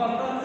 Kapandan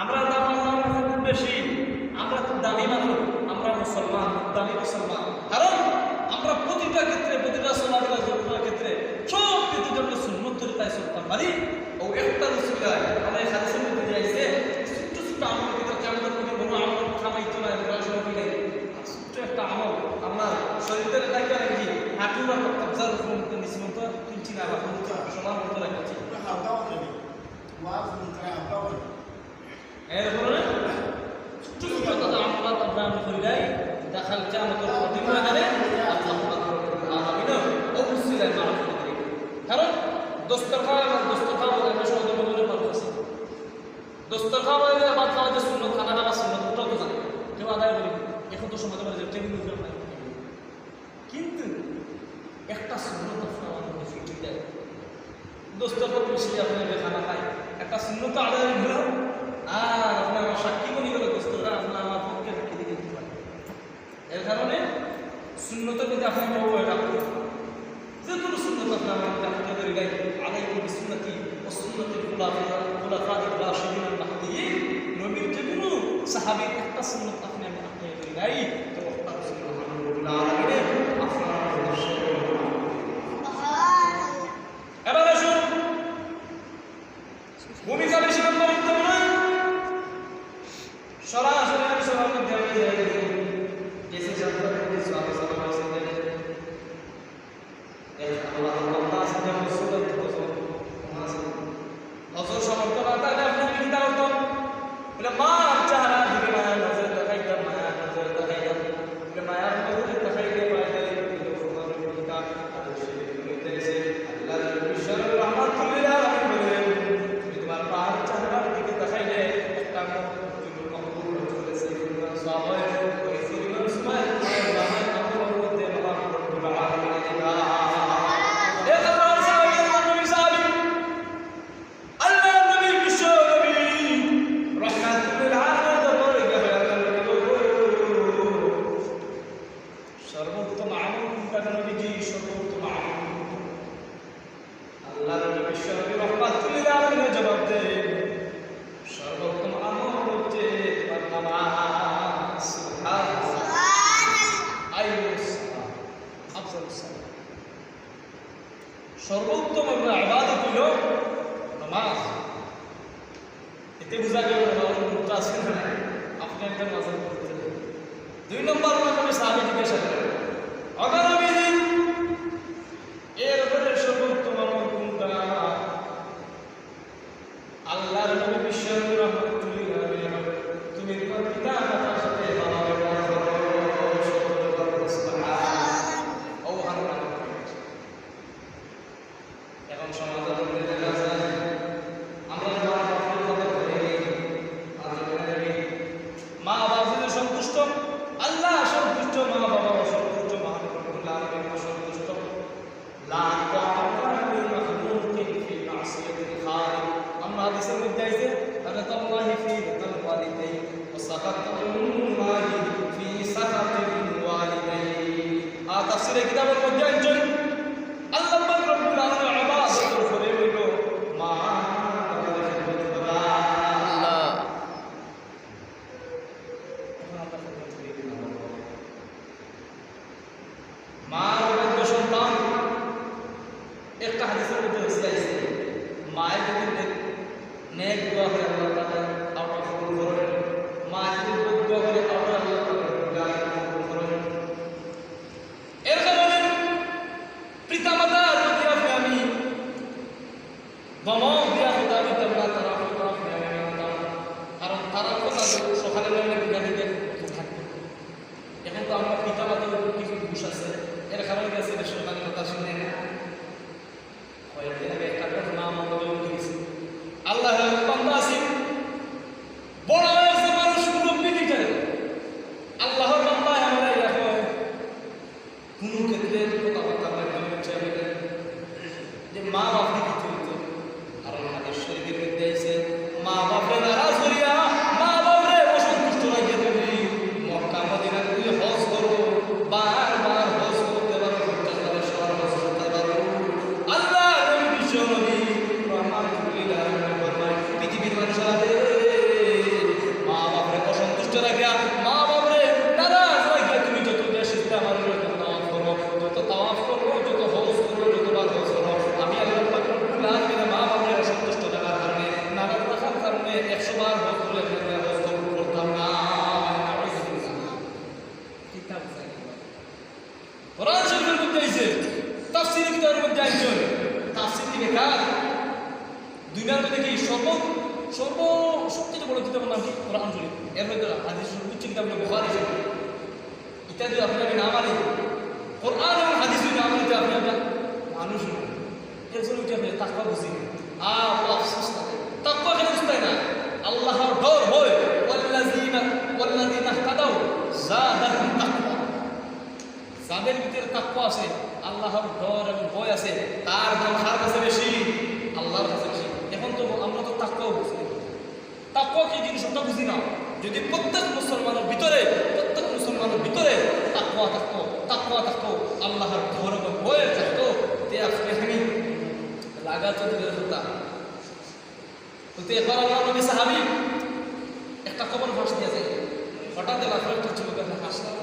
আমরা খুব বেশি। আমরা খুব দামি মানুষ। আমরা মুসলমান দামি মুসলমান। কারণ আমরা প্রতিটা ক্ষেত্রে, প্রতিটা সমাজের জরুরার ক্ষেত্রে সব কিছু জন্য সুন্নত তরিকায় চলতাম পারি ও একটা রসুলায় আমরা এই হাদিসের মধ্যে যাইছে ছোট্ট ছোট্ট আমল কিন্তু কেমন করে বড় আমল খামাইতো না নাই? ছোট্ট একটা আমল আমরা শরীরের দায়িত্ব রাখি হাঁটুরা কবজার উপর মতো নিচে না বা সমান মতো রাখছি এরপরে ছোট্ট ছোট্ট কথা আমরা আমরা আমি করি নাই দেখা যাচ্ছে আমাদের প্রতি ময়দানে আল্লাহ আমিন অবশ্যই যায় মানুষ কারণ দস্তরখান দস্তরখান দস্তরখান খাওয়া যে খাওয়া শূন্য ওটাও তো জানে। কেউ আদায় এখন কিন্তু একটা আমাদের মধ্যে ফিট যায় দোস্তর বসে আপনার খানা খায়? একটা শূন্য তো আদায় হলো আর আপনার আমার সাক্ষী মনে গেল দোস্তরা আপনার আমার পক্ষে সাক্ষী দিকে দিতে পারে। এর কারণে শূন্যতার মধ্যে আপনার বউ রাখতে যে কোনো শূন্যত আপনার আমার রাখতে ধরে গাই আদায় করবে শূন্যতি ও শূন্যতির খোলা খোলা ফাঁদি বা শরীর দিয়ে নবীর যে কোনো সাহাবির একটা শূন্যত সর্বোত্তম আমরা আবাদ হলো নামাজ। এতে বোঝা গেল নামাজ গুরুত্ব আছে না আপনি একটা নামাজ পড়তে দুই নম্বর নম্বরে সাহাবী জিজ্ঞাসা করেন। অগার আমি এর উপরে সর্বোত্তম আমল কোনটা আল্লাহর নবী বিশ্ব রহমতুল্লাহ আলাইহি তুমি তোমার পিতা মাতার সাথে ভালো ব্যবহার করো সতর্ক করো সুবহানাল্লাহ ও আল্লাহ এখন সমাজের মধ্যে দেখা যায় আমরা মা বাবার কথা বলি আজকে মা বাবা যদি সন্তুষ্ট আল্লাহ অসন্তুষ্ট মা বাবা অসন্তুষ্ট মহানুল্লাহ অসন্তুষ্ট। আমরা হাদিসের মধ্যে আছে রাদাতুল্লাহি ফি রিদাল ওয়ালিদাইন ওয়া সাকাতিল ওয়ালিদাইন। আ তাফসীরে কিতাবের মধ্যে একজন আল্লাহ পাক রব্বুল আলামিন ইবাদতের উপরে হইল মা বাবার খিদমত করা আল্লাহ এখন আমরা খিদমত করি কিনা? মার অবাধ্য সন্তান একটা হাদিসের মধ্যে রসিদ আছে মায়ের যদি নেক- নেক দোয়া করে আল্লাহ তাআলা আপনার কবুল করেন মা যদি বদ দোয়া করে আপনার আল্লাহ তাআলা কবুল করেন এর কারণে পিতামাতার প্রতি আপনি আমি ধমক দিয়া হতা আমি তেমনা তারা আপনি আমি আনতাম কারণ তারা কথা সকালে বেলা বিজ্ঞানী থাকবে এখন তো আমরা পিতা মাতার উপর কিছু ঘুষ আছে এর কারণে গেছে এটা সন্তান কথা শুনে না কয়েকদিন আগে একটা ঘটনা আমাদের মধ্যে গেছে আল্লাহ বান্দা আছে বড় হয়েছে মানুষ মুরব্বী দিতে আল্লাহর বান্দা আমরা এরকম কোনো ক্ষেত্রে কথাবার্তা মাধ্যমে হচ্ছে আমাদের যে মা বাপকে দিতে কার দুনিয়ার মধ্যে কি সর্ব সর্ব সবচেয়ে বড় কিতাবের নাম কি কোরআন শরীফ এর মধ্যে হাদিস সর্বোচ্চ কিতাব হলো বুখারী শরীফ। ইত্যাদি আপনি আমি না মানি কোরআন এবং হাদিস না মানিতে আপনি আপনার মানুষ। এর জন্য কি আপনি তাকওয়া বুঝি আফসোস থাকে কেন বুঝতে না? আল্লাহর ডর ভয় ওয়াল্লাযিনা ওয়াল্লাযিনা ইহতাদাউ, যাদাহুম তাকওয়া। যাদের ভিতরে তাকওয়া আছে, আল্লাহর ডর এবং ভয় আছে, তার দাম কার কাছে বেশি আল্লাহর কাছে বেশি এখন তো আমরা তো তাকওয়াও বুঝি না। তাকওয়া কি জিনিস ওটা বুঝি না যদি প্রত্যেক মুসলমানের ভিতরে প্রত্যেক মুসলমানের ভিতরে তাকওয়া থাকতো তাকওয়া থাকতো আল্লাহর ডর এবং ভয় থাকতো তে আজকে আমি লাগা তো দিলে হতা তো একবার আল্লাহ নবী সাহাবি, একটা খবর ফাঁস দিয়েছে হঠাৎ এলাকার একটা যুবকের হাসলাম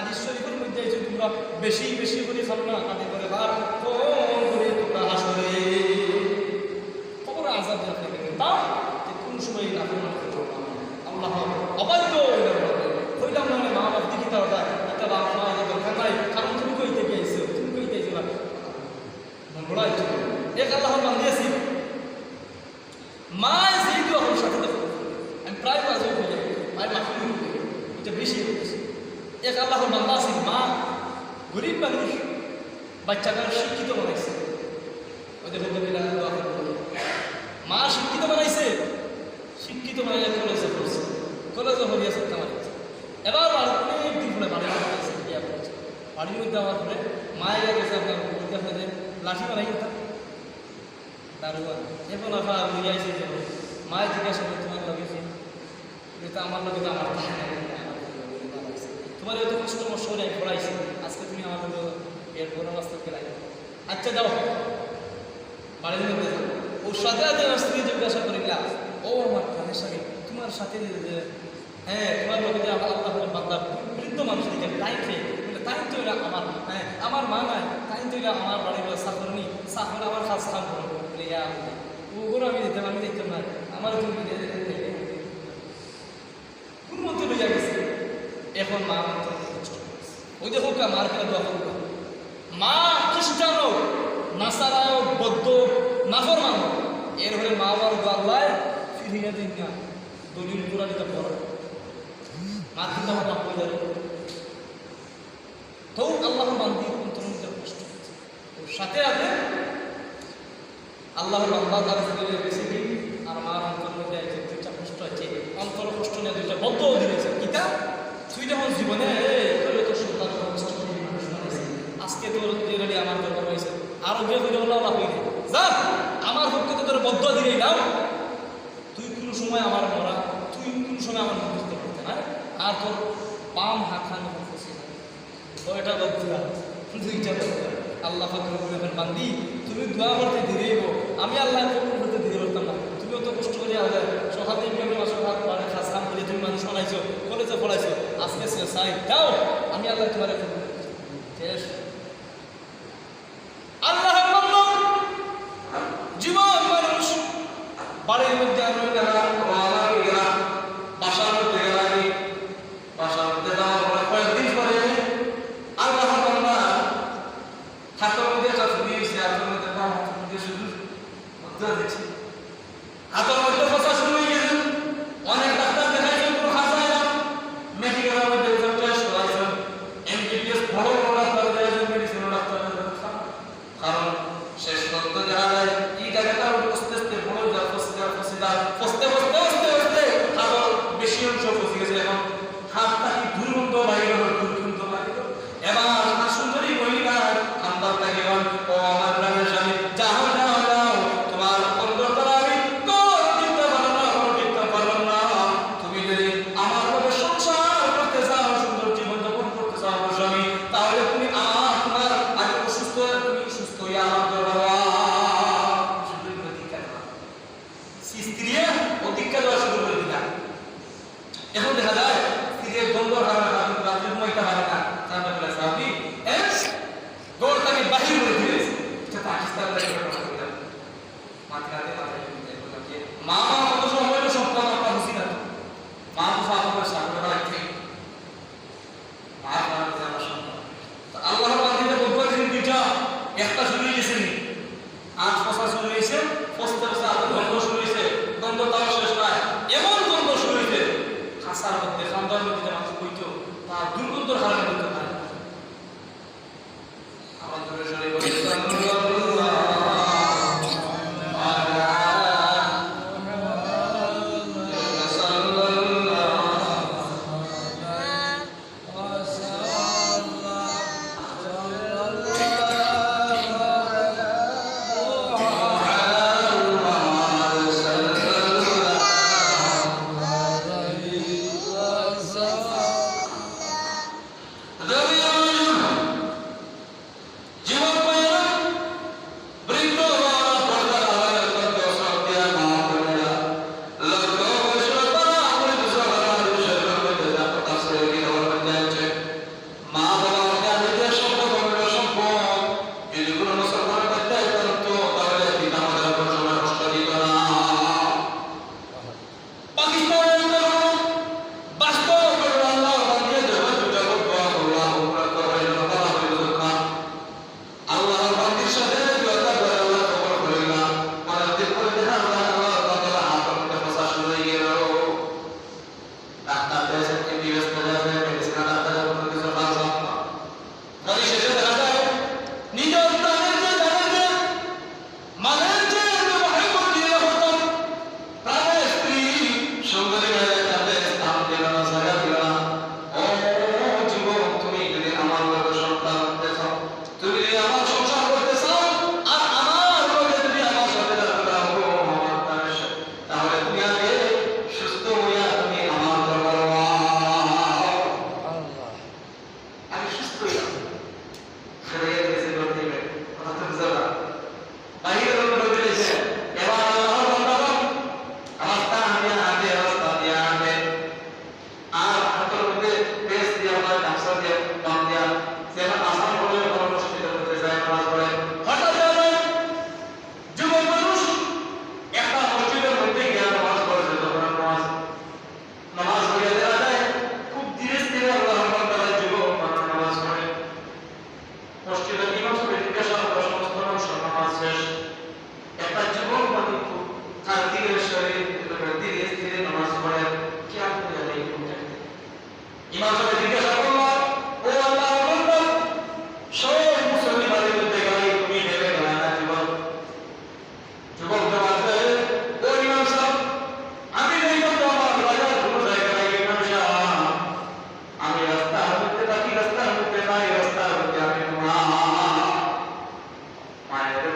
হাদিস শরীফের মধ্যে তোমরা বেশি বেশি করে ফেলো না তাদের করে আর কম করে তোমরা হাসরে খবর আজাদ দেখতে গেলে তা যে কোন সময় না কোন আল্লাহ অবাধ্য কইলাম না মা বাপ দেখি তার এটা বাপ মা দরকার নাই কারণ তুমি কইতে গিয়েছো তুমি কইতে গেছো বড়াই এক আল্লাহ বান্দিয়েছি মা যেহেতু এখন সাথে দেখো আমি প্রায় বাজে বলে মায়ের মাফি এটা বেশি হয়েছে এক আল্লাহর বান্দা আছে মা গরিব মানুষ বাচ্চাটা শিক্ষিত বানাইছে ওদের। মা শিক্ষিত বানাইছে শিক্ষিত বানাইলে কলেজে পড়ছে কলেজে হরিয়াছে কামাই এবার বাড়ি অনেক দিন পরে মধ্যে আছে বিয়া করেছে বাড়ির মধ্যে আমার পরে মায়ের গেছে আপনার মধ্যে লাঠি বানাই ওটা দারুয়া এখন লইয়া যে মায়ের জিজ্ঞাসা করে তোমার লগেছে আমার লগে আমার তাই নাই, আমার লগে ভালো হইছে। তোমার এত কষ্ট আমার আমি আজকে তুমি আমার এর বড় রাস্তা গেলাই আচ্ছা যাও। বাড়ির মধ্যে ওর সাথে সাথে স্ত্রী জিজ্ঞাসা করিলা ও আমার কানের সাথে, তোমার সাথে হ্যাঁ তোমার লোকে যে আমার আল্লাহ বান্দা, বৃদ্ধ মানুষ দিকে তাই খেয়ে তাই তো এরা আমার হ্যাঁ আমার মা নাই, তাই তো এরা আমার বাড়ির সাফরনি সাফর আমার কাজ কাম করো। ইয়া ওগুলো আমি দিতাম আমি দিতাম না আমার তুমি দিয়ে দিতে কোন মধ্যে লইয়া গেছে এখন মা। ওই দেখো কা মার খেলা দোয়া করব মা খ্রিস্টান হোক নাসারা হোক বৌদ্ধ নাফরমান হোক এর হলে মা আমার আল্লাহ ফিরিয়ে দিন না। দলিল মা কিন্তু আমার বাপ হয়ে যাবে তো আল্লাহ বান্দি অন্তর কষ্ট সাথে সাথে আল্লাহর বান্দা তার ফিরে বেশি দিন, আর মার দুইটা কষ্ট আছে, অন্তর কষ্ট নিয়ে দুইটা বদ্ধ দিয়েছে। কিতা তুই যখন জীবনে তোর আজকে তোর আমার দরকার হয়েছে আরও গিয়ে তুই বললাম লাভ হয়ে যা, আমার পক্ষে তোর বদ্ধ দিয়ে দাও তুই কোনো সময় আমার মরা, তুই কোনো সময় আমার মুক্ত করতে হ্যাঁ আর তোর পাম হাত খান তো এটা লজ্জা দুইটা আল্লাহ ফাকরুলের বান্দি, তুমি দোয়া করতে দিয়ে দেবো আমি আল্লাহ কবুল করতে দিয়ে পারতাম না। তুমি অত কষ্ট করে আলাদা সকাল থেকে আমি অসহায় খাস কাম করে তুমি মানুষ শোনাইছো কলেজে পড়াইছো। সাইন দাও আমি আল্লাহ তোমার শেষ। আল্লাহ জীবন মানুষ বাড়ির মধ্যে আমরা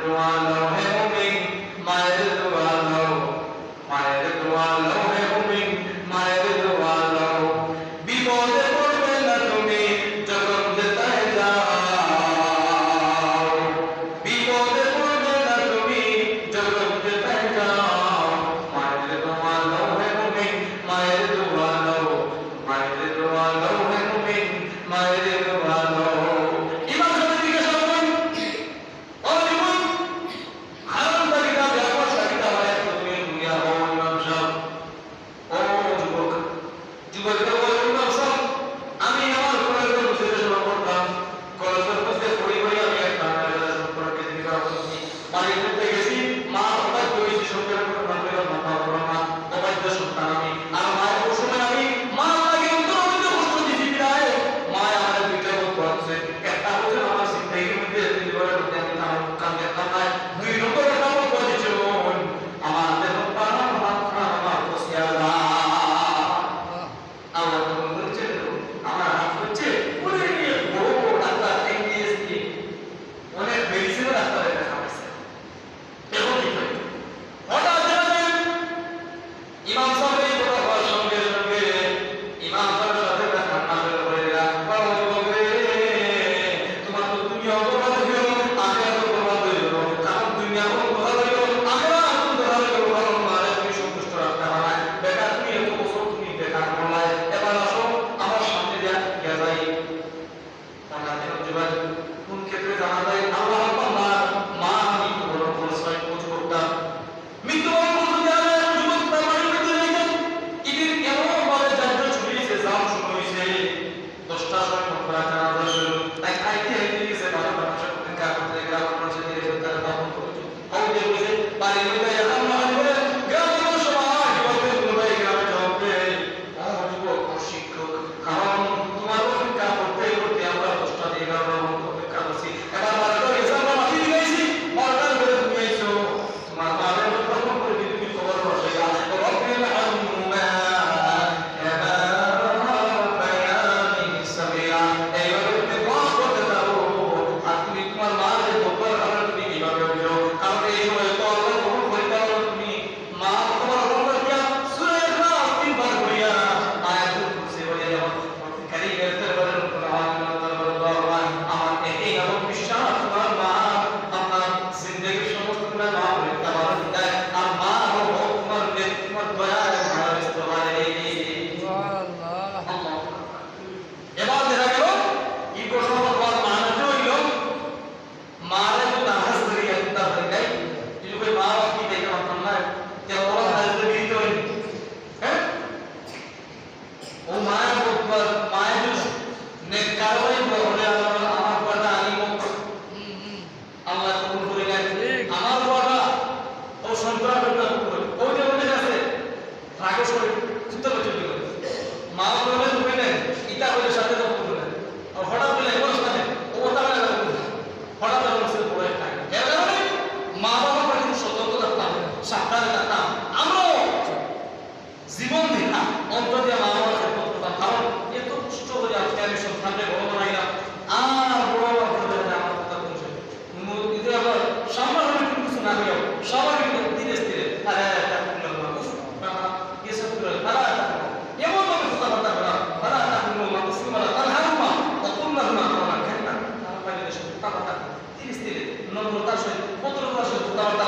everyone. 一般出 রাগেশ করে চিন্তা করতে দিল মা বলে како така. Тие стили, многу таше, потребно таше, тутава